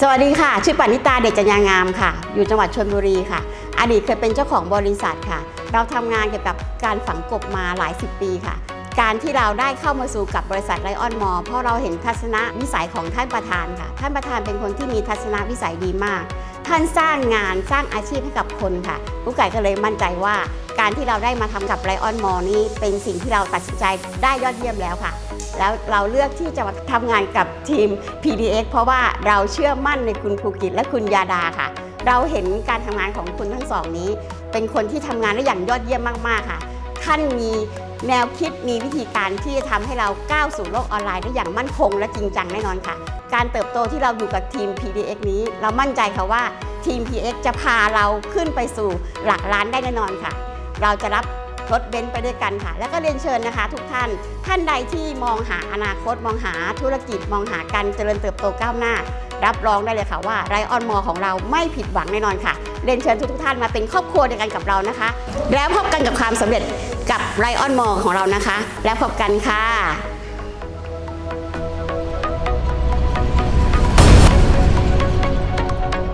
สวัสดีค่ะ ชื่อปณิตาเดชจัญญางามค่ะ อยู่จังหวัดชลบุรีค่ะ อดีตเคยเป็นเจ้าของบริษัทค่ะ เราทำงานเกี่ยวกับการฝังกบมาหลายสิบปีค่ะ การที่เราได้เข้ามาสู่กับบริษัทไลออนมอเพราะเราเห็นทัศนวิสัยของท่านประธานค่ะ ท่านประธานเป็นคนที่มีทัศนวิสัยดีมาก ท่านสร้างงานสร้างอาชีพให้กับคนค่ะผู้ไก่ก็เลยมั่นใจว่า การที่เราได้มาทำกับไลออนมอนี้เป็นสิ่งที่เราตัดสินใจได้ยอดเยี่ยมแล้วค่ะ แล้วเราเลือกที่จะมาทำงานกับทีม PDX เพราะว่าเราเชื่อมั่นในคุณภูกิจและคุณยาดาค่ะ เราเห็นการทำงานของคุณทั้งสองนี้ เป็นคนที่ทำงานได้อย่างยอดเยี่ยมมากๆค่ะ ท่านมีแนวคิดมีวิธีการที่จะทำให้เราก้าวสู่โลกออนไลน์ได้อย่างมั่นคงและจริงจังแน่นอนค่ะ การเติบโตที่เราอยู่กับทีม PDX นี้ เรามั่นใจค่ะว่าทีม PDX จะพาเราขึ้นไปสู่หลักล้านได้แน่นอนค่ะ เราจะรับ รถเบนซ์ไปด้วยกันค่ะ แล้วก็เรียนเชิญนะคะ ทุกท่าน ท่านใดที่มองหาอนาคตมองหาธุรกิจมองหาการเจริญเติบโตก้าวหน้า รับรองได้เลยค่ะว่าไรออนมอของเราไม่ผิดหวังแน่นอนค่ะ เรียนเชิญทุกๆท่านมาเป็นครอบครัวเดียวกันกับเรานะคะ แล้วพบกันกับความสำเร็จกับไรออนมอของเรานะคะ แล้วพบกันค่ะ